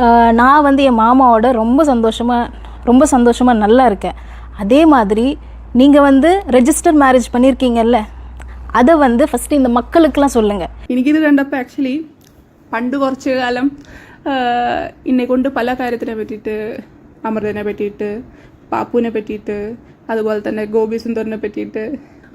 ஆஹ் நான் வந்து என் மாமாவோட ரொம்ப சந்தோஷமாக ரொம்ப சந்தோஷமாக நல்லா இருக்கேன் அதே மாதிரி நீங்கள் வந்து ரெஜிஸ்டர் மேரேஜ் பண்ணியிருக்கீங்கல்ல அதை வந்து ஃபஸ்ட்டு இந்த மக்களுக்கெல்லாம் சொல்லுங்கள் എനിക്കിത് കണ്ടപ്പോൾ ആക്ച്വലി പണ്ട് കുറച്ച് കാലം ആഹ്, എന്നെ കൊണ്ട് പല കാര്യത്തിനെ പറ്റിയിട്ട് അമൃതനെ പറ്റിയിട്ട് പാപ്പുവിനെ പറ്റിയിട്ട് അതുപോലെ തന്നെ ഗോപി സുന്ദറിനെ പറ്റിയിട്ട്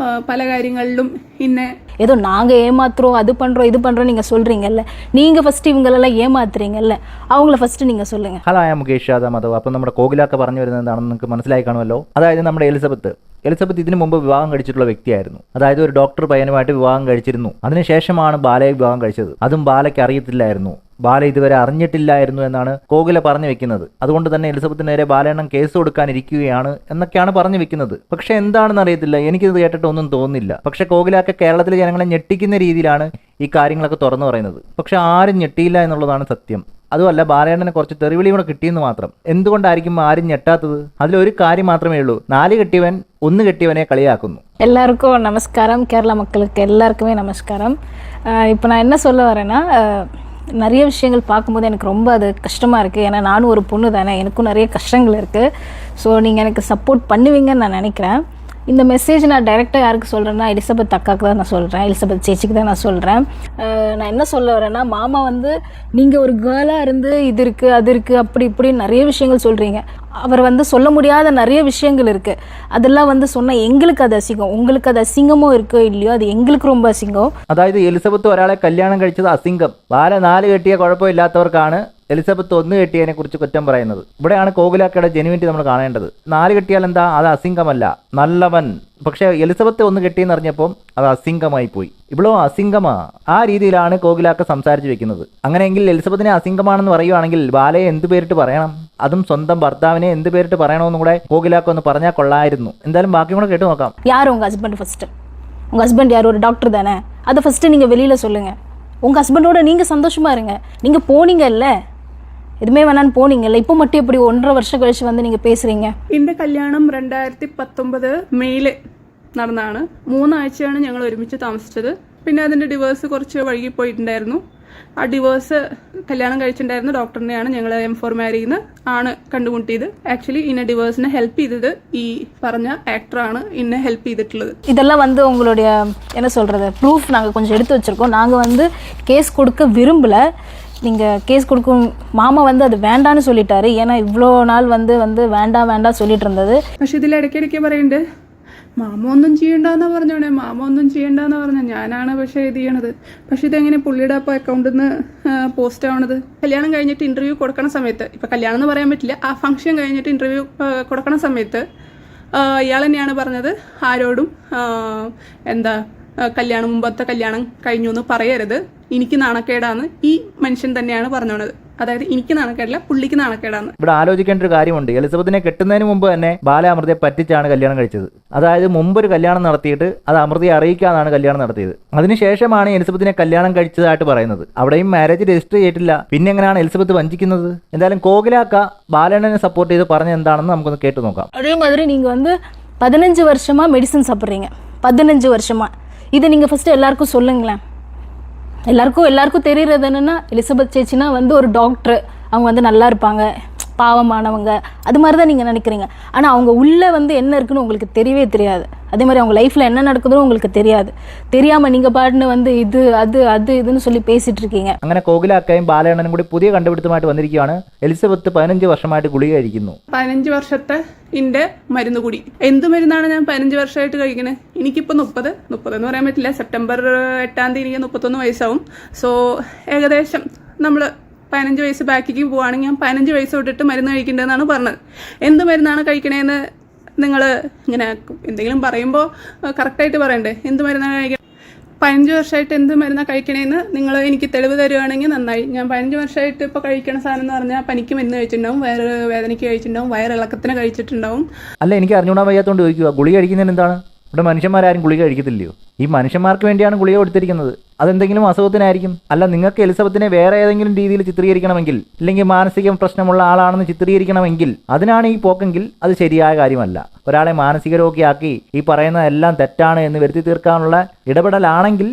ആഹ്, പല കാര്യങ്ങളിലും ഇന്നെ ஏதோ நாங்கள் ஏமாத்துறோம் அது பண்ணுறோம் இது பண்ணுறோம் நீங்கள் சொல்கிறீங்கல்ல நீங்கள் ஃபஸ்ட்டு இவங்களெல்லாம் ஏமாத்துறீங்கல்ல அவங்கள ஃபஸ்ட்டு நீங்கள் சொல்லுங்கள் ഹലോ ഐ മുകേഷ് യാദവ് മാധവ് അപ്പം നമ്മുടെ കോകിലാക്ക പറഞ്ഞു വരുന്നത് എന്താണെന്ന് നിങ്ങൾക്ക് മനസ്സിലായി കാണുമല്ലോ അതായത് നമ്മുടെ എലിസബത്ത് എലിസബത്ത് ഇതിനു മുമ്പ് വിവാഹം കഴിച്ചിട്ടുള്ള വ്യക്തിയായിരുന്നു അതായത് ഒരു ഡോക്ടർ പയ്യനുമായിട്ട് വിവാഹം കഴിച്ചിരുന്നു അതിനുശേഷമാണ് ബാലയെ വിവാഹം കഴിച്ചത് അതും ബാലയ്ക്ക് അറിയത്തില്ലായിരുന്നു ബാല ഇതുവരെ അറിഞ്ഞിട്ടില്ലായിരുന്നു എന്നാണ് കോകില പറഞ്ഞു വെക്കുന്നത് അതുകൊണ്ട് തന്നെ എലിസബത്തിന് നേരെ ബാലയെണ്ണം കേസ് കൊടുക്കാനിരിക്കുകയാണ് എന്നൊക്കെയാണ് പറഞ്ഞു വെക്കുന്നത് പക്ഷെ എന്താണെന്ന് അറിയത്തില്ല എനിക്കിത് കേട്ടിട്ട് ഒന്നും തോന്നുന്നില്ല പക്ഷെ കോകിലാക്ക കേരളത്തിലെ ജനങ്ങളെ ഞെട്ടിക്കുന്ന രീതിയിലാണ് ഈ കാര്യങ്ങളൊക്കെ തുറന്നു പറയുന്നത് പക്ഷെ ആരും ഞെട്ടിയില്ല എന്നുള്ളതാണ് സത്യം അതുമല്ല ബാലയേണ്ണന് കുറച്ച് തെറിവിളി കൂടെ കിട്ടിയെന്ന് മാത്രം എന്തുകൊണ്ടായിരിക്കും ആരും ഞെട്ടാത്തത് അതിലൊരു കാര്യം മാത്രമേ ഉള്ളൂ നാല് കെട്ടിയവൻ ഒന്ന് കെട്ടിയവനെ കളിയാക്കുന്നു எல்லாருக்கும் நமஸ்காரம் கேரளா மக்களுக்கு எல்லாருக்குமே நமஸ்காரம் இப்போ நான் என்ன சொல்ல வரேன்னா ஆஹ் நிறைய விஷயங்கள் பார்க்கும்போது எனக்கு ரொம்ப அது கஷ்டமாக இருக்குது ஏன்னா நானும் ஒரு பொண்ணு தானே எனக்கும் நிறைய கஷ்டங்கள் இருக்குது ஸோ நீங்கள் எனக்கு சப்போர்ட் பண்ணுவீங்கன்னு நான் நினைக்கிறேன். இந்த மெசேஜ் நான் டைரெக்டாக யாருக்கு சொல்கிறேன்னா எலிசபெத் அக்காவுக்கு தான் நான் சொல்கிறேன் எலிசபெத் சேச்சிக்கு தான் நான் சொல்கிறேன் நான் என்ன சொல்ல வரேன்னா மாமா வந்து நீங்கள் ஒரு கேர்ளாக இருந்து இது இருக்குது அது இருக்குது அப்படி இப்படி நிறைய விஷயங்கள் சொல்கிறீங்க அவர் வந்து சொல்ல முடியாத நிறைய விஷயங்கள் இருக்குது அதெல்லாம் வந்து சொன்னால் எங்களுக்கு அது அசிங்கம் உங்களுக்கு அது அசிங்கமோ இருக்கோ இல்லையோ அது எங்களுக்கு ரொம்ப அசிங்கம் അതായത് എലിസബത്ത് ഒരാളെ കല്യാണം കഴിച്ചത് അസിംഗം ബാല നാല് കെട്ടിയ കുഴപ്പമില്ലാത്തവർക്കാണ് എലിസബത്ത് ഒന്ന് കെട്ടിയതിനെ കുറിച്ച് കുറ്റം പറയുന്നത് ഇവിടെയാണ് കോകിലാക്കയുടെ ജെനുവിറ്റി നമ്മൾ കാണേണ്ടത് നാല് കെട്ടിയാൽ എന്താ അത് അസിംഗമല്ല നല്ലവൻ പക്ഷേ എലിസബത്ത് ഒന്ന് കെട്ടിയെന്ന് അറിഞ്ഞപ്പോൾ അത് അസിംഗമായി പോയി ഇവളോ അസിംഗമാ ആ രീതിയിലാണ് കോകിലാക്ക സംസാരിച്ച് വെക്കുന്നത് അങ്ങനെയെങ്കിൽ എലിസബത്തിനെ അസിംഗമാണെന്ന് പറയുവാണെങ്കിൽ ബാലയെ എന്ത് പേരിട്ട് പറയണം അതും സ്വന്തം ഭർത്താവിനെ എന്ത് പേരിട്ട് പറയണമെന്നും കൂടെ കോകിലാക്ക ഒന്ന് പറഞ്ഞാൽ കൊള്ളായിരുന്നു എന്തായാലും ബാക്കി കൂടെ കേട്ടു നോക്കാം யார் உங்கள் ஹஸ்பண்ட் ஃபஸ்ட்டு உங்கள் ஹஸ்பண்ட் யார் ஒரு டாக்டர் தானே அதை ஃபஸ்ட்டு நீங்கள் வெளியில் சொல்லுங்கள் உங்கள் ஹஸ்பண்டோட நீங்கள் சந்தோஷமாக இருங்க நீங்கள் போனீங்கல்ல எதுவுமே வேணான்னு போனீங்கல்ல இப்போ மட்டும் எப்படி ஒன்றரை வருஷம் கழிச்சு வந்து நீங்கள் பேசுகிறீங்க എൻ്റെ കല്യാണം രണ്ടായിരത്തി പത്തൊമ്പത് മെയ്യിൽ നടന്നതാണ് മൂന്നാഴ്ചയാണ് ഞങ്ങൾ ഒരുമിച്ച് താമസിച്ചത് പിന്നെ അതിൻ്റെ ഡിവേഴ്സ് കുറച്ച് വൈകിപ്പോയിട്ടുണ്ടായിരുന്നു ആ ഡിവേഴ്സ് കല്യാണം കഴിച്ചിട്ടുണ്ടായിരുന്ന ഡോക്ടറിനെയാണ് ഞങ്ങൾ എം ഫോർ മാരിന്ന് ആണ് കണ്ടുമുട്ടിയത് ആക്ച്വലി ഇന്നെ ഡിവേഴ്സിനെ ഹെൽപ്പ് ചെയ്തത് ഈ പറഞ്ഞ ആക്ടറാണ് ഇന്നെ ഹെൽപ്പ് ചെയ്തിട്ടുള്ളത് இதெல்லாம் வந்து உங்களுடைய என்ன சொல்கிறது ப்ரூஃப் நாங்கள் கொஞ்சம் எடுத்து வச்சுருக்கோம் நாங்கள் வந்து கேஸ் கொடுக்க விரும்பலை நீங்கள் கேஸ் கொடுக்கும் மாமா வந்து அது വേണ്ടാന്ന് சொல்லிட்டாரு. ஏன்னா ഇവ്വളോ നാൾ വന്ന് വന്ന് വേണ്ട വേണ്ട சொல்லிட்டு இருந்தது. പക്ഷെ ഇതിൽ ഇടയ്ക്കിടയ്ക്ക് മാമ ഒന്നും ചെയ്യണ്ടെന്നാ പറഞ്ഞോണേ മാമ ഒന്നും ചെയ്യണ്ടെന്നാ പറഞ്ഞ ഞാനാണ് പക്ഷെ ഇത് ചെയ്യണത്. പക്ഷെ ഇതെങ്ങനെ പുള്ളിയുടെ അപ്പം അക്കൗണ്ടിൽ നിന്ന് പോസ്റ്റ് ആവണത്? കല്യാണം കഴിഞ്ഞിട്ട് ഇന്റർവ്യൂ കൊടുക്കണ സമയത്ത് ഇപ്പം കല്യാണം എന്ന് പറയാൻ പറ്റില്ല ആ ഫംഗ്ഷൻ കഴിഞ്ഞിട്ട് ഇന്റർവ്യൂ കൊടുക്കണ സമയത്ത് ഇയാൾ തന്നെയാണ് പറഞ്ഞത് ആരോടും എന്താ കല്യാണം മുമ്പത്തെ കല്യാണം കഴിഞ്ഞു എന്ന് പറയരുത്. എനിക്ക് നാണക്കേടാന്ന് ഈ മനുഷ്യൻ തന്നെയാണ് പറഞ്ഞോണത് അതായത് എനിക്ക് നാണക്കേടില്ല പുള്ളിക്ക് നാണക്കേടാന്ന് ഇവിടെ ആലോചിക്കേണ്ട ഒരു കാര്യമുണ്ട് എലിസബത്തിനെ കെട്ടുന്നതിന് മുമ്പ് തന്നെ ബാല അമൃതയെ പറ്റിച്ചാണ് കല്യാണം കഴിച്ചത് അതായത് മുമ്പ് ഒരു കല്യാണം നടത്തിയിട്ട് അത് അമൃതയെ അറിയിക്കാനാണ് കല്യാണം നടത്തിയത് അതിനുശേഷമാണ് എലിസബത്തിനെ കല്യാണം കഴിച്ചതായിട്ട് പറയുന്നത് അവിടെയും മാരേജ് രജിസ്റ്റർ ചെയ്തിട്ടില്ല പിന്നെ എങ്ങനെയാണ് എലിസബത്ത് വഞ്ചിക്കുന്നത് എന്തായാലും കോകിലാക്ക ബാലണ്ണനെ സപ്പോർട്ട് ചെയ്ത് പറഞ്ഞ എന്താണെന്ന് നമുക്കൊന്ന് കേട്ടു നോക്കാം அதே மாதிரி நீங்கள் வந்து பதினஞ்சு வருஷமாக மெடிசன் சாப்பிட்றீங்க பதினஞ்சு வருஷமாக இதை நீங்கள் ஃபஸ்ட்டு எல்லாருக்கும் சொல்லுங்களேன் எல்லாருக்கும் எல்லாருக்கும் தெரியறது என்னென்னா எலிசபெத் சேச்சினா வந்து ஒரு டாக்டர் அவங்க வந்து நல்லா இருப்பாங்க. பாவமானவங்க அது மாதிரி தான் நீங்கள் நினைக்கிறீங்க ஆனால் அவங்க உள்ளே வந்து என்ன இருக்குன்னு உங்களுக்கு தெரியவே தெரியாது அதே மாதிரி அவங்க லைஃப்பில் என்ன நடக்குதுன்னு உங்களுக்கு தெரியாது தெரியாமல் நீங்கள் பாட்டுன்னு வந்து இது அது அது இதுன்னு சொல்லி பேசிகிட்டு இருக்கீங்க അങ്ങനെ കോകിലാക്കയും ബാലണ്ണനും കൂടി പുതിയ കണ്ടുപിടുത്തമായിട്ട് വന്നിരിക്കുകയാണ് എലിസബത്ത് പതിനഞ്ച് വർഷമായിട്ട് ഗുളിക കഴിക്കുന്നു പതിനഞ്ച് വർഷത്തെ ഇന്റെ മരുന്ന് കൂടി എന്ത് മരുന്നാണ് ഞാൻ പതിനഞ്ച് വർഷമായിട്ട് കഴിക്കണത് എനിക്കിപ്പോൾ മുപ്പത് മുപ്പത് എന്ന് പറയാൻ പറ്റില്ല സെപ്റ്റംബർ എട്ടാം തീയതി എനിക്ക് മുപ്പത്തൊന്ന് വയസ്സാവും സോ ഏകദേശം നമ്മൾ പതിനഞ്ച് വയസ്സ് ബാക്കിക്ക് പോവുകയാണെങ്കിൽ ഞാൻ പതിനഞ്ച് വയസ്സ് തൊട്ടിട്ട് മരുന്ന് കഴിക്കേണ്ടതെന്നാണ് പറഞ്ഞത്. എന്ത് മരുന്നാണ് കഴിക്കണേന്ന് നിങ്ങൾ ഇങ്ങനെ എന്തെങ്കിലും പറയുമ്പോൾ കറക്റ്റായിട്ട് പറയണ്ടേ? എന്ത് മരുന്നാണ് കഴിക്കുക പതിനഞ്ച് വർഷമായിട്ട് എന്ത് മരുന്നാണ് കഴിക്കണേന്ന് നിങ്ങൾ എനിക്ക് തെളിവ് തരുവാണെങ്കിൽ നന്നായി. ഞാൻ പതിനഞ്ച് വർഷമായിട്ട് ഇപ്പോൾ കഴിക്കണ സാധനം എന്ന് പറഞ്ഞാൽ പനിക്ക് മരുന്ന് കഴിച്ചിട്ടുണ്ടാവും വയറ് വേദനയ്ക്ക് കഴിച്ചിട്ടുണ്ടാവും വയറിളക്കത്തിന് കഴിച്ചിട്ടുണ്ടാവും. അല്ല എനിക്ക് അറിഞ്ഞൂടാൻ വയ്യാത്തോണ്ട് ചോദിക്കുക ഗുളിക കഴിക്കുന്നതിന് എന്താണ് ഇവിടെ മനുഷ്യന്മാരാരും ഗുളിക കഴിക്കത്തില്ലയോ? ഈ മനുഷ്യന്മാർക്ക് വേണ്ടിയാണ് ഗുളിക കൊടുത്തിരിക്കുന്നത്. അതെന്തെങ്കിലും അസുഖത്തിനായിരിക്കും. അല്ല നിങ്ങൾക്ക് എലിസബത്തിനെ വേറെ ഏതെങ്കിലും രീതിയിൽ ചിത്രീകരിക്കണമെങ്കിൽ അല്ലെങ്കിൽ മാനസിക പ്രശ്നമുള്ള ആളാണെന്ന് ചിത്രീകരിക്കണമെങ്കിൽ അതിനാണ് ഈ പോക്കെങ്കിൽ അത് ശരിയായ കാര്യമല്ല. ഒരാളെ മാനസിക രോഗിയാക്കി ഈ പറയുന്നതെല്ലാം തെറ്റാണ് എന്ന് വരുത്തി തീർക്കാനുള്ള ഇടപെടലാണെങ്കിൽ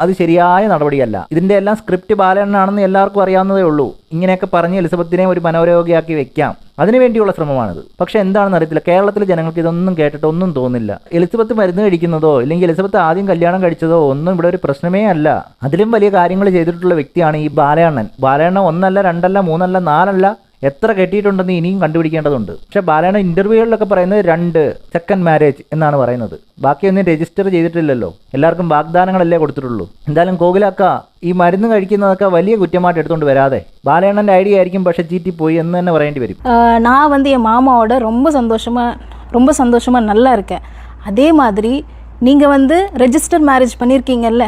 അത് ശരിയായ നടപടിയല്ല. ഇതിന്റെ എല്ലാം സ്ക്രിപ്റ്റ് ബാലണ്ണാണെന്ന് എല്ലാവർക്കും അറിയാവുന്നതേ ഉള്ളൂ. ഇങ്ങനെയൊക്കെ പറഞ്ഞ് എലിസബത്തിനെ ഒരു മനോരോഗിയാക്കി വെക്കാം. അതിനുവേണ്ടിയുള്ള ശ്രമമാണിത്. പക്ഷെ എന്താണെന്ന് അറിയത്തില്ല. കേരളത്തിലെ ജനങ്ങൾക്ക് ഇതൊന്നും കേട്ടിട്ട് ഒന്നും തോന്നില്ല എലിസബത്ത് മരുന്ന് കഴിക്കുന്നതോ അല്ലെങ്കിൽ എലിസബത്ത് ആദ്യം കല്യാണം കഴിച്ചതോ ഒന്നും ഇവിടെ ഒരു പ്രശ്നമേ അല്ല. അതിലും വലിയ കാര്യങ്ങൾ ചെയ്തിട്ടുള്ള വ്യക്തിയാണ് ഈ ബാലയണ്ണൻ. ബാലയണ്ണൻ ഒന്നല്ല രണ്ടല്ല മൂന്നല്ല നാലല്ല എത്ര കെട്ടിയിട്ടുണ്ടെന്ന് ഇനിയും കണ്ടുപിടിക്കേണ്ടതുണ്ട് പക്ഷെ ബാലയുടെ ഇന്റർവ്യൂകളിലൊക്കെ പറയുന്നത് രണ്ട് സെക്കൻഡ് മാരേജ് എന്നാണ് പറയുന്നത് ബാക്കിയൊന്നും രജിസ്റ്റർ ചെയ്തിട്ടില്ലല്ലോ എല്ലാവർക്കും വാഗ്ദാനങ്ങളല്ലേ കൊടുത്തിട്ടുള്ളൂ എന്തായാലും കോകിലാക്ക ഈ മരുന്ന് കഴിക്കുന്നതൊക്കെ വലിയ കുറ്റമായിട്ട് എടുത്തുകൊണ്ട് വരാതെ ബാലയണ്ണന്റെ ഐഡിയ ആയിരിക്കും പക്ഷെ ചീറ്റിപ്പോയി എന്ന് തന്നെ പറയേണ്ടി വരും ஆஹ் நான் வந்து என் மாமாவோட ரொம்ப சந்தோஷமாக ரொம்ப சந்தோஷமாக நல்லா இருக்கேன் அதே மாதிரி நீங்கள் வந்து ரெஜிஸ்டர் மேரேஜ் பண்ணியிருக்கீங்கல்ல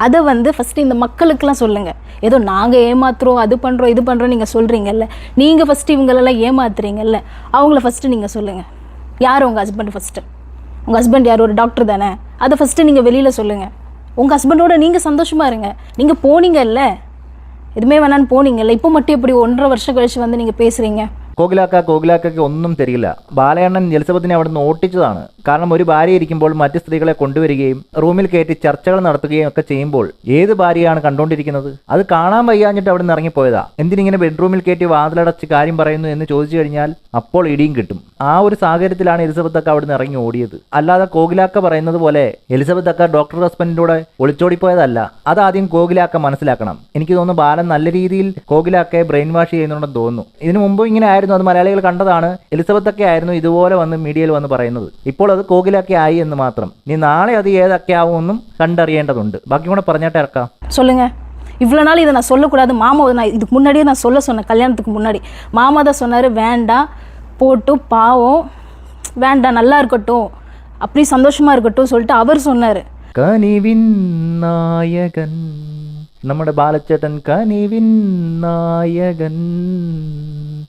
அதை வந்து ஃபஸ்ட்டு இந்த மக்களுக்கெல்லாம் சொல்லுங்கள் ஏதோ நாங்கள் ஏமாத்துறோம் அது பண்ணுறோம் இது பண்ணுறோம் நீங்கள் சொல்கிறீங்கல்ல நீங்கள் ஃபஸ்ட்டு இவங்களெல்லாம் ஏமாத்துறீங்கல்ல. அவங்கள ஃபஸ்ட்டு நீங்கள் சொல்லுங்கள் யார் உங்கள் ஹஸ்பண்ட் ஃபஸ்ட்டு உங்கள் ஹஸ்பண்ட் யார்? ஒரு டாக்டர் தானே. அதை ஃபஸ்ட்டு நீங்கள் வெளியில் சொல்லுங்கள் உங்கள் ஹஸ்பண்டோட நீங்கள் சந்தோஷமாக இருங்க. நீங்கள் போனீங்கல்ல. எதுவுமே வேணான்னு போனீங்கல்ல. இப்போ மட்டும் இப்படி ஒன்றரை வருஷம் கழிச்சு வந்து நீங்கள் பேசுகிறீங்க കോകിലാക്ക കോകിലാക്കയ്ക്ക് ഒന്നും തരില്ല ബാലയണ്ണൻ എലിസബത്തിനെ അവിടെ നിന്ന് ഓട്ടിച്ചതാണ്. കാരണം ഒരു ഭാര്യ ഇരിക്കുമ്പോൾ മറ്റ് സ്ത്രീകളെ കൊണ്ടുവരികയും റൂമിൽ കയറ്റി ചർച്ചകൾ നടത്തുകയും ഒക്കെ ചെയ്യുമ്പോൾ ഏത് ഭാര്യയാണ് കണ്ടുകൊണ്ടിരിക്കുന്നത് അത് കാണാൻ വയ്യാഞ്ഞിട്ട് അവിടെ നിന്ന് ഇറങ്ങിപ്പോയതാ. എന്തിനിങ്ങനെ ബെഡ്റൂമിൽ കയറ്റി വാതിലടച്ച് കാര്യം പറയുന്നു എന്ന് ചോദിച്ചു കഴിഞ്ഞാൽ അപ്പോൾ ഇടിയും കിട്ടും. ആ ഒരു സാഹചര്യത്തിലാണ് എലിസബത്ത് ഒക്കെ അവിടെ നിന്ന് ഇറങ്ങി ഓടിയത്. അല്ലാതെ കോകിലാക്ക പറയുന്നത് പോലെ എലിസബത്ത് ഒക്കെ ഡോക്ടർ ഹസ്ബൻഡിലൂടെ ഒളിച്ചോടിപ്പോയതല്ല. അതാദ്യം കോകിലാക്ക മനസ്സിലാക്കണം. എനിക്ക് തോന്നുന്നു ബാലൻ നല്ല രീതിയിൽ കോകിലാക്കയെ ബ്രെയിൻ വാഷ് ചെയ്യുന്നുണ്ടെന്ന് തോന്നുന്നു. ഇതിനു മുമ്പ് ഇങ്ങനെ ആയിരുന്നു. അത് മലയാളികൾ കണ്ടതാണ് എലിസബത്ത് ഒക്കെ ആയിരുന്നു ഇതുപോലെ വന്ന് മീഡിയയിൽ വന്ന് പറയുന്നത് ഇപ്പോൾ അത് കോകിലാക്കി ആയി എന്ന് മാത്രം ഇനി നാളെ അത് ഏതൊക്കെ ആവുമെന്നും കണ്ടറിയേണ്ടതുണ്ട് ബാക്കി കൂടെ പറഞ്ഞിട്ട് ഇറക്കാം சொல்லுங்க இவ்வளோ நாள் இதை நான் சொல்லக்கூடாது மாமா நான் இதுக்கு முன்னாடியே நான் சொல்ல சொன்னேன் கல்யாணத்துக்கு முன்னாடி மாமா தான் சொன்னார் வேண்டாம் போட்டு பாவம் வேண்டாம் நல்லா இருக்கட்டும் அப்படி சந்தோஷமா இருக்கட்டும் சொல்லிட்டு அவர் சொன்னார் കനിവിൻ നായകൻ നമ്മുടെ ബാലച്ചേട്ടൻ കനിവിൻ നായകൻ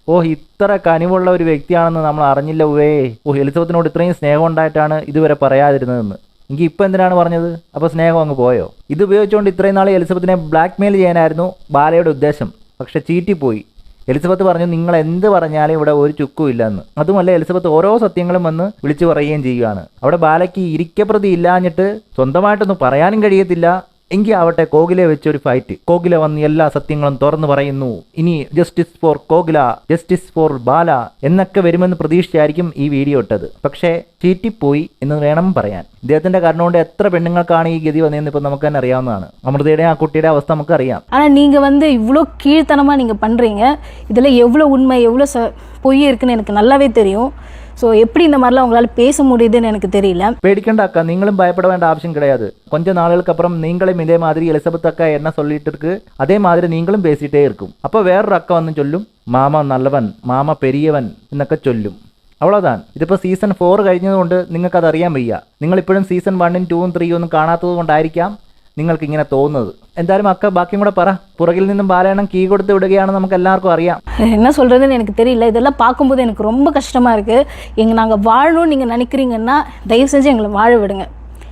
ഓ ഇത്ര കനിവുള്ള ഒരു വ്യക്തിയാണെന്ന് നമ്മൾ അറിഞ്ഞില്ല ഉവേ ഓ എലിസബത്തിനോട് ഇത്രയും സ്നേഹം ഉണ്ടായിട്ടാണ് ഇതുവരെ പറയാതിരുന്നതെന്ന്. എങ്കിൽ ഇപ്പം എന്തിനാണ് പറഞ്ഞത്? അപ്പോൾ സ്നേഹം അങ്ങ് പോയോ? ഇത് ഉപയോഗിച്ചുകൊണ്ട് ഇത്രയും നാൾ എലിസബത്തിനെ ബ്ലാക്ക് മെയിൽ ചെയ്യാനായിരുന്നു ബാലയുടെ ഉദ്ദേശം. പക്ഷെ ചീറ്റിപ്പോയി. എലിസബത്ത് പറഞ്ഞു നിങ്ങൾ എന്ത് പറഞ്ഞാലും ഇവിടെ ഒരു ചുക്കും ഇല്ലെന്ന്. അതുമല്ല എലിസബത്ത് ഓരോ സത്യങ്ങളും വന്ന് വിളിച്ചു പറയുകയും ചെയ്യുകയാണ്. അവിടെ ബാലയ്ക്ക് ഇരിക്കപ്രതി ഇല്ലാഞ്ഞിട്ട് സ്വന്തമായിട്ടൊന്നും പറയാനും കഴിയത്തില്ല. എങ്കിൽ ആവട്ടെ കോകിലെ വെച്ച് ഒരു ഫൈറ്റ് കോകില വന്ന് എല്ലാ സത്യങ്ങളും തുറന്നു പറയുന്നു ഇനി justice for Kokila justice for Bala എന്നൊക്കെ വരുമെന്ന് പ്രതീക്ഷിച്ചായിരിക്കും ഈ വീഡിയോ ഇട്ടത് പക്ഷേ ചീറ്റിപ്പോയി എന്ന് വേണം പറയാൻ ഇദ്ദേഹത്തിന്റെ കാരണം കൊണ്ട് എത്ര പെണ്ണുങ്ങൾക്കാണ് ഈ ഗതി വന്നതെന്ന് ഇപ്പം നമുക്ക് തന്നെ അറിയാവുന്നതാണ് അമൃതയുടെ ആ കുട്ടിയുടെ അവസ്ഥ നമുക്കറിയാം ஆனால் நீங்கள் வந்து இவ்வளோ கீழ்த்தனமாக நீங்கள் பண்ணுறீங்க இதில் எவ்வளோ உண்மை எவ்வளோ ச பொய் இருக்குன்னு எனக்கு நல்லாவே தெரியும் ஸோ எப்படி இந்த மாதிரிலாம் உங்களால் பேச முடியுதுன்னு எனக்கு தெரியல. பேடிக்கண்ட அக்கா நீங்களும் பயப்பட வேண்டிய ஆப்ஷன் கிடையாது. கொஞ்ச நாளுக்கு அப்புறம் நீங்களும் இதே மாதிரி எலிசபெத் அக்கா என்ன சொல்லிட்டு இருக்கு அதே மாதிரி நீங்களும் பேசிட்டே இருக்கும். அப்போ வேறொரு அக்கா வந்து சொல்லும் മാമ നല്ലവൻ മാമ പെരിയവൻ എന്നൊക്കെ ചൊല്ലും. അവളതാണ് ഇതിപ്പോൾ സീസൺ ഫോർ കഴിഞ്ഞതുകൊണ്ട് നിങ്ങൾക്കത് അറിയാൻ വയ്യ. നിങ്ങളിപ്പോഴും സീസൺ വണ്ണും ടൂവും ത്രീയും ഒന്നും കാണാത്തത് കൊണ്ടായിരിക്കാം. നിങ്ങൾക്ക് ഇങ്ങനെ തോന്നുന്നത് എന്തായാലും അക്ക ബാക്കിയും കൂടെ പറ പുറകിൽ നിന്നും ബാലയണ്ണം കീ കൊടുത്ത് വിടുകയാണെന്ന് നമുക്ക് എല്ലാവർക്കും അറിയാം என்ன சொல்கிறதுன்னு எனக்கு தெரியல இதெல்லாம் பார்க்கும்போது எனக்கு ரொம்ப கஷ்டமாக இருக்குது எங்கள் நாங்கள் வாழணும்னு நீங்கள் நினைக்கிறீங்கன்னா தயவு செஞ்சு எங்களை வாழ விடுங்க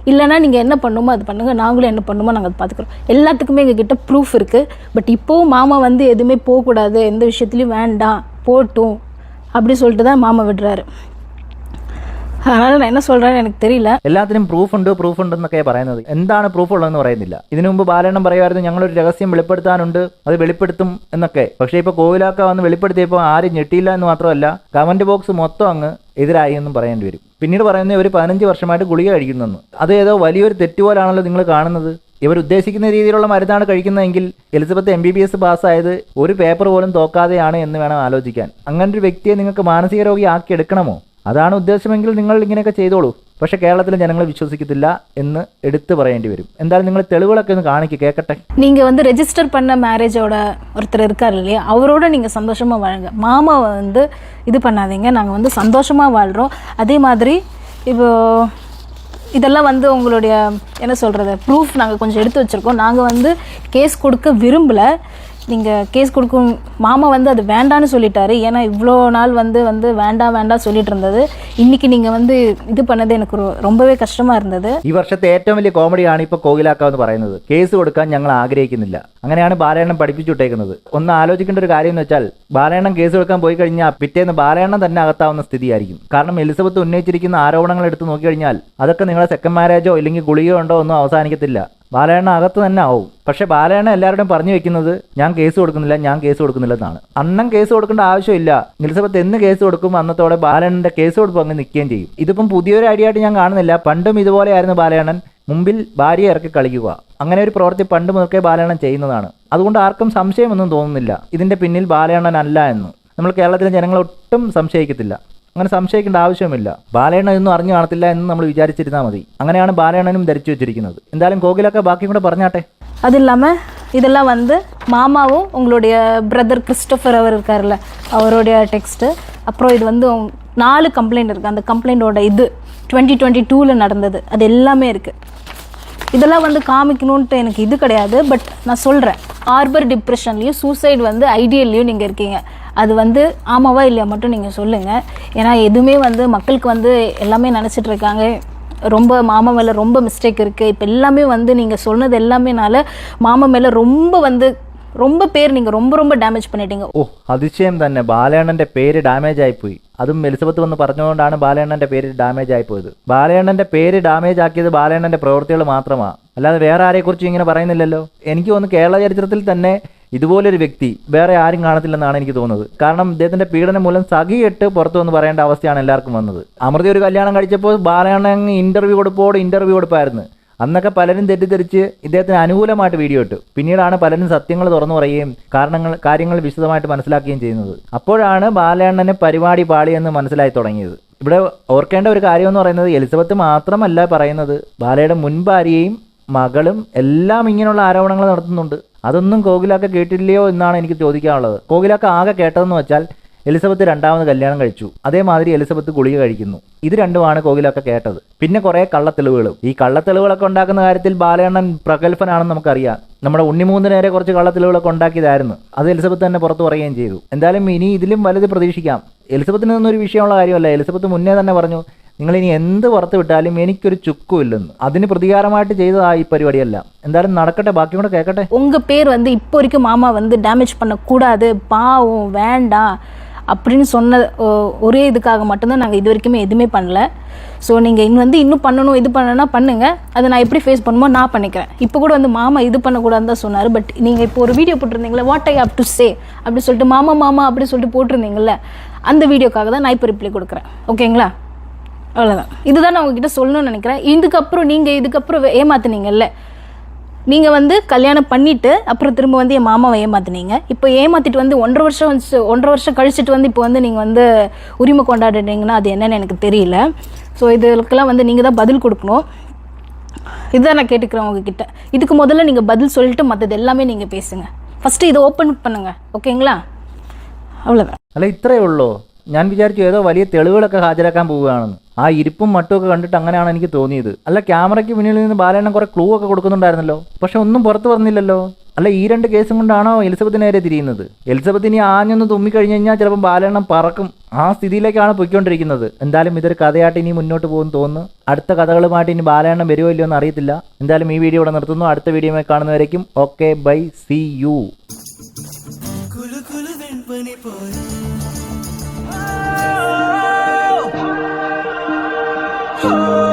இல்லைன்னா நீங்கள் என்ன பண்ணுமோ அது பண்ணுங்கள் நாங்களும் என்ன பண்ணுமோ நாங்கள் அதை பார்த்துக்குறோம் எல்லாத்துக்குமே எங்ககிட்ட ப்ரூஃப் இருக்குது பட் இப்போவும் மாமா வந்து எதுவுமே போகக்கூடாது எந்த விஷயத்துலையும் வேண்டாம் போட்டும் அப்படி சொல்லிட்டு தான் மாமா விடுறாரு அதனால் நான் என்ன சொல்கிறேன்னு எனக்கு தெரியல എല്ലാത്തിനും പ്രൂഫ് ഉണ്ട് പ്രൂഫ് ഉണ്ട് എന്നൊക്കെ പറയുന്നത് എന്താണ് പ്രൂഫ് ഉള്ളതെന്ന് പറയുന്നില്ല ഇതിനു മുമ്പ് ബാലണ്ണം പറയുമായിരുന്നു ഞങ്ങളൊരു രഹസ്യം വെളിപ്പെടുത്താനുണ്ട് അത് വെളിപ്പെടുത്തും എന്നൊക്കെ പക്ഷേ ഇപ്പോൾ കോവിലാക്ക വന്ന് വെളിപ്പെടുത്തിയപ്പോൾ ആരും ഞെട്ടിയില്ല എന്ന് മാത്രമല്ല കമന്റ് ബോക്സ് മൊത്തം അങ്ങ് എതിരായി എന്നും പറയേണ്ടി വരും പിന്നീട് പറയുന്നത് ഒരു പതിനഞ്ച് വർഷമായിട്ട് ഗുളിക കഴിക്കുന്നെന്ന് അത് ഏതോ വലിയൊരു തെറ്റുപോലാണല്ലോ നിങ്ങൾ കാണുന്നത് ഇവർ ഉദ്ദേശിക്കുന്ന രീതിയിലുള്ള മരുന്നാണ് കഴിക്കുന്നതെങ്കിൽ Elizabeth M B B S പാസ്സായത് ഒരു പേപ്പർ പോലും തോക്കാതെയാണ് എന്ന് വേണം ആലോചിക്കാൻ അങ്ങനെ ഒരു വ്യക്തിയെ നിങ്ങൾക്ക് മാനസിക രോഗി ആക്കി എടുക്കണമോ അതാണ് ഉദ്ദേശമെങ്കിൽ നിങ്ങൾ ഇങ്ങനെയൊക്കെ ചെയ്തോളൂ പക്ഷേ കേരളത്തിലെ ജനങ്ങൾ വിശ്വസിക്കത്തില്ല എന്ന് എടുത്തു പറയേണ്ടി വരും എന്തായാലും നിങ്ങൾ തെളിവുകളൊക്കെ ഒന്ന് കാണിക്കുക കേൾക്കട്ടെ நீங்கள் வந்து ரெஜிஸ்டர் பண்ண மேரேஜோட ஒருத்தர் இருக்கார் இல்லையா அவரோட நீங்கள் சந்தோஷமாக வாழுங்க மாமாவை வந்து இது பண்ணாதீங்க நாங்கள் வந்து சந்தோஷமாக வாழ்கிறோம் அதே மாதிரி இப்போ இதெல்லாம் வந்து உங்களுடைய என்ன சொல்கிறது ப்ரூஃப் நாங்கள் கொஞ்சம் எடுத்து வச்சுருக்கோம் நாங்கள் வந்து கேஸ் கொடுக்க விரும்பலை நீங்கள் கேஸ் கொடுக்கும் மாமா வந்து அது வேண்டான்னு சொல்லிட்டாரு ஏன்னா இவ்வளோ நாள் வந்து வந்து வேண்டாம் வேண்டாம் சொல்லிட்டு இருந்தது இன்னைக்கு நீங்கள் வந்து இது பண்ணது எனக்கு ரொ- ரொம்பவே கஷ்டமாக இருந்தது ഈ വർഷത്തെ ഏറ്റവും വലിയ കോമഡിയാണ് ഇപ്പോൾ കോകിലാക്ക എന്ന് പറയുന്നത് കേസ് കൊടുക്കാൻ ഞങ്ങൾ ആഗ്രഹിക്കുന്നില്ല അങ്ങനെയാണ് ബാലയണ്ണം പഠിപ്പിച്ചുവിട്ടേക്കുന്നത് ഒന്ന് ആലോചിക്കേണ്ട ഒരു കാര്യം എന്ന് വെച്ചാൽ ബാലയണ്ണം കേസ് കൊടുക്കാൻ പോയി കഴിഞ്ഞാൽ പിറ്റേന്ന് ബാലയണ്ണം തന്നെ അകത്താവുന്ന സ്ഥിതിയായിരിക്കും കാരണം എലിസബത്ത് ഉന്നയിച്ചിരിക്കുന്ന ആരോപണങ്ങൾ എടുത്ത് നോക്കിക്കഴിഞ്ഞാൽ അതൊക്കെ നിങ്ങളെ സെക്കൻഡ് മാരേജോ ഇല്ലെങ്കിൽ ഗുളികയോ ഉണ്ടോ ഒന്നും അവസാനിക്കത്തില്ല ബാലയണ്ണ അകത്ത് തന്നെ ആവും. പക്ഷേ ബാലയണ്ണ എല്ലാവരുടെയും പറഞ്ഞു വെക്കുന്നത് ഞാൻ കേസ് കൊടുക്കുന്നില്ല ഞാൻ കേസ് കൊടുക്കുന്നില്ല എന്നാണ്. അണ്ണൻ കേസ് കൊടുക്കേണ്ട ആവശ്യമില്ല. എലിസബത്ത് എന്ന് കേസ് കൊടുക്കും അന്നത്തോടെ ബാലയണ്ണന്റെ കേസ് കൊടുപ്പ് അങ്ങ് നിൽക്കുകയും ചെയ്യും. ഇതിപ്പം പുതിയൊരു ഐഡിയ ആയിട്ട് ഞാൻ കാണുന്നില്ല. പണ്ടും ഇതുപോലെയായിരുന്നു ബാലയണ്ണൻ. മുമ്പിൽ ഭാര്യയെ ഇറക്കി കളിക്കുക. അങ്ങനെ ഒരു പ്രവൃത്തി പണ്ട് മുതൽക്കേ ബാലയണ്ണൻ ചെയ്യുന്നതാണ്. അതുകൊണ്ട് ആർക്കും സംശയമൊന്നും തോന്നുന്നില്ല. ഇതിന്റെ പിന്നിൽ ബാലയണ്ണൻ അല്ല എന്ന്. നമ്മൾ കേരളത്തിലെ ജനങ്ങൾ ഒട്ടും സംശയിക്കത്തില്ല. അങ്ങനെ സംശയിക്കേണ്ട ആവശ്യമില്ല ബാലയണ്ണൻ ഇതൊന്നും അറിഞ്ഞു കാണത്തില്ല എന്ന് നമ്മൾ വിചാരിച്ചിരുന്നാൽ മതി അങ്ങനെയാണ് ബാലയണ്ണനും ധരിച്ചു വെച്ചിരിക്കുന്നത് എന്തായാലും കോകിലൊക്കെ ബാക്കി കൂടെ പറഞ്ഞാട്ടെ அது இல்லாமல் இதெல்லாம் வந்து மாமாவும் உங்களுடைய பிரதர் கிறிஸ்டோஃபர் அவர் இருக்கார்ல அவருடைய டெக்ஸ்ட்டு அப்புறம் இது வந்து உங்க- நாலு கம்ப்ளைண்ட் இருக்குது அந்த கம்ப்ளைண்ட்டோட இது டுவெண்ட்டி டுவெண்ட்டி டூவில் நடந்தது அது எல்லாமே இருக்குது இதெல்லாம் வந்து காமிக்கணுன்ட்டு எனக்கு இது கிடையாது பட் நான் சொல்கிறேன் ஆர்பர் டிப்ரெஷன்லேயும் சூசைட் வந்து ஐடியல்லையும் நீங்கள் இருக்கீங்க அது வந்து ஆமாவா இல்லையா மட்டும் நீங்கள் சொல்லுங்கள் ஏன்னா எதுவுமே வந்து மக்களுக்கு வந்து எல்லாமே நினச்சிட்டு இருக்காங்க ரொம்ப மாமா மேலே ரொம்ப மிஸ்டேக் இருக்குது இப்போ எல்லாமே வந்து நீங்கள் சொன்னது எல்லாமேனால மாமா மேலே ரொம்ப வந்து ரொம்ப பேர் நீங்கள் ரொம்ப ரொம்ப டேமேஜ் பண்ணிட்டீங்க ഓ അതിശയം തന്നെ ബാലയണ്ണന്റെ പേര് ഡാമേജ് ആയിപ്പോയി അതും എലിസബത്ത് വന്ന് പറഞ്ഞുകൊണ്ടാണ് ബാലയണ്ണന്റെ പേര് ഡാമേജ് ആയിപ്പോയത് ബാലയണ്ണന്റെ പേര് ഡാമേജ് ആക്കിയത് ബാലയണ്ണന്റെ പ്രവൃത്തികൾ മാത്രമാണ് അല്ലാതെ വേറെ ആരെക്കുറിച്ചും ഇങ്ങനെ പറയുന്നില്ലല്ലോ എനിക്ക് തോന്നുന്നു കേരള ചരിത്രത്തിൽ തന്നെ ഇതുപോലൊരു വ്യക്തി വേറെ ആരും കാണത്തില്ലെന്നാണ് എനിക്ക് തോന്നുന്നത്. കാരണം ഇദ്ദേഹത്തിന്റെ പീഡനം മൂലം സഖിയിട്ട് പുറത്തു വന്ന് പറയേണ്ട അവസ്ഥയാണ് എല്ലാവർക്കും വന്നത്. അമൃതി ഒരു കല്യാണം കഴിച്ചപ്പോൾ ബാലയണ്ണൻ ഇന്റർവ്യൂ കൊടുപ്പോട് ഇന്റർവ്യൂ കൊടുപ്പായിരുന്നു. അന്നൊക്കെ പലരും തെറ്റിദ്ധരിച്ച് ഇദ്ദേഹത്തിന് അനുകൂലമായിട്ട് വീഡിയോ ഇട്ടു. പിന്നീടാണ് പലരും സത്യങ്ങൾ തുറന്നു പറയുകയും കാരണങ്ങൾ കാര്യങ്ങൾ വിശദമായിട്ട് മനസ്സിലാക്കുകയും ചെയ്യുന്നത്. അപ്പോഴാണ് ബാലയണ്ണന് പരിപാടി പാളിയെന്ന് മനസ്സിലായി തുടങ്ങിയത്. ഇവിടെ ഓർക്കേണ്ട ഒരു കാര്യം എന്ന് പറയുന്നത് എലിസബത്ത് മാത്രമല്ല പറയുന്നത്. ബാലയുടെ മുൻ ഭാര്യയും മകളും എല്ലാം ഇങ്ങനെയുള്ള ആരോപണങ്ങൾ നടത്തുന്നുണ്ട്. അതൊന്നും കോകിലാക്ക കേട്ടില്ലയോ എന്നാണ് എനിക്ക് ചോദിക്കാനുള്ളത്. കോകിലാക്ക ആകെ കേട്ടതെന്ന് വെച്ചാൽ എലിസബത്ത് രണ്ടാമത് കല്യാണം കഴിച്ചു. അതേമാതിരി എലിസബത്ത് ഗുളിക കഴിക്കുന്നു. ഇത് രണ്ടുമാണ് കോകിലൊക്കെ കേട്ടത്. പിന്നെ കുറെ കള്ളത്തെളിവുകളും. ഈ കള്ളത്തെളിവുകളൊക്കെ ഉണ്ടാക്കുന്ന കാര്യത്തിൽ ബാലകണ്ണൻ പ്രഗത്ഭനാണെന്ന് നമുക്കറിയാം. നമ്മുടെ ഉണ്ണിമൂന്ന് നേരെ കുറച്ച് കള്ളത്തെളിവുകളൊക്കെ ഉണ്ടാക്കിയതായിരുന്നു. അത് എലിസബത്ത് തന്നെ പുറത്തു പറയുകയും ചെയ്തു. എന്തായാലും ഇനി ഇതിലും വലുത് പ്രതീക്ഷിക്കാം. എലിസബത്തിന് ഒരു വിഷയമുള്ള കാര്യമല്ല. എലിസബത്ത് മുന്നേ തന്നെ പറഞ്ഞു നിങ്ങൾ ഇനി എന്ത് പുറത്ത് വിട്ടാലും എനിക്കൊരു ചുക്കും ഇല്ലെന്ന് അതിന് പ്രതികാരമായിട്ട് ചെയ്തതാ ഈ പരിപാടിയല്ല എന്തായാലും നടക്കട്ടെ ബാക്കി കൂടെ കേൾക്കട്ടെ உங்கள் பேர் வந்து இப்போ வரைக்கும் மாமா வந்து டேமேஜ் பண்ணக்கூடாது பாவம் வேண்டாம் அப்படின்னு சொன்ன ஒ- ஒரே இதுக்காக மட்டும்தான் நாங்கள் இது வரைக்குமே எதுவுமே பண்ணல ஸோ நீங்கள் இன்னும் வந்து இன்னும் பண்ணணும் இது பண்ணணும்னா பண்ணுங்க அதை நான் எப்படி ஃபேஸ் பண்ணுமோ நான் பண்ணிக்கிறேன் இப்போ கூட வந்து மாமா இது பண்ணக்கூடாதுன்னு தான் சொன்னார் பட் நீங்கள் இப்போ ஒரு video போட்டிருந்தீங்களே what I how to say அப்படி சொல்லிட்டு மாமா மாமா அப்படி சொல்லிட்டு போட்டிருந்தீங்கல்ல அந்த வீடியோக்காக தான் நான் இப்போ ரிப்ளை கொடுக்குறேன் ஓகேங்களா அவ்வளோதான் இதுதான் நான் உங்ககிட்ட சொல்லணும்னு நினைக்கிறேன் இதுக்கப்புறம் நீங்கள் இதுக்கப்புறம் ஏமாத்துனீங்கல்ல நீங்கள் வந்து கல்யாணம் பண்ணிட்டு அப்புறம் திரும்ப வந்து என் மாமாவை ஏமாத்துனீங்க இப்போ ஏமாத்திட்டு வந்து ஒன்றரை வருஷம் வந்து ஒன்றரை வருஷம் கழிச்சிட்டு வந்து இப்போ வந்து நீங்கள் வந்து உரிமை கொண்டாடுறீங்கன்னா அது என்னன்னு எனக்கு தெரியல ஸோ இதுக்கெல்லாம் வந்து நீங்கள் தான் பதில் கொடுக்கணும் இதுதான் நான் கேட்டுக்கிறேன் உங்ககிட்ட இதுக்கு முதல்ல நீங்கள் பதில் சொல்லிட்டு மற்றது எல்லாமே நீங்கள் பேசுங்க ஃபஸ்ட்டு இதை ஓப்பன் பண்ணுங்க ஓகேங்களா அவ்வளோதான் അല്ല ഇത്രയേ ഉള്ളൂ ഞാൻ വിചാരിച്ചു ഏതോ വലിയ തെളിവുകളൊക്കെ ഹാജരാക്കാൻ പോവുകയാണെന്ന് ആ ഇരിപ്പും മട്ടും ഒക്കെ കണ്ടിട്ട് അങ്ങനെയാണ് എനിക്ക് തോന്നിയത്. അല്ല ക്യാമറയ്ക്ക് പിന്നിൽ നിന്ന് ബാലേണ്ണൻ കുറെ ക്ലൂ ഒക്കെ കൊടുക്കുന്നുണ്ടായിരുന്നല്ലോ? പക്ഷെ ഒന്നും പുറത്തു വന്നില്ലല്ലോ അല്ല ഈ രണ്ട് കേസും കൊണ്ടാണോ എലിസബത്ത് നേരെ തിരിയുന്നത്? എലിസബത്ത് ഇനി ആഞ്ഞൊന്ന് തുമ്മിക്കഴിഞ്ഞ് കഴിഞ്ഞാൽ ചിലപ്പോൾ ബാലണ്ണം പറക്കും. ആ സ്ഥിതിയിലേക്കാണ് പൊയ്ക്കൊണ്ടിരിക്കുന്നത്. എന്തായാലും ഇതൊരു കഥയായിട്ട് ഇനി മുന്നോട്ട് പോകും തോന്നുന്നു. അടുത്ത കഥകളുമായിട്ട് ഇനി ബാലണ്ണം വരുമോ ഇല്ലയോ എന്ന് അറിയത്തില്ല. എന്തായാലും ഈ വീഡിയോ ഇവിടെ നിർത്തുന്നു. അടുത്ത വീഡിയോ കാണുന്നവരേക്കും okay bye see you. Oh.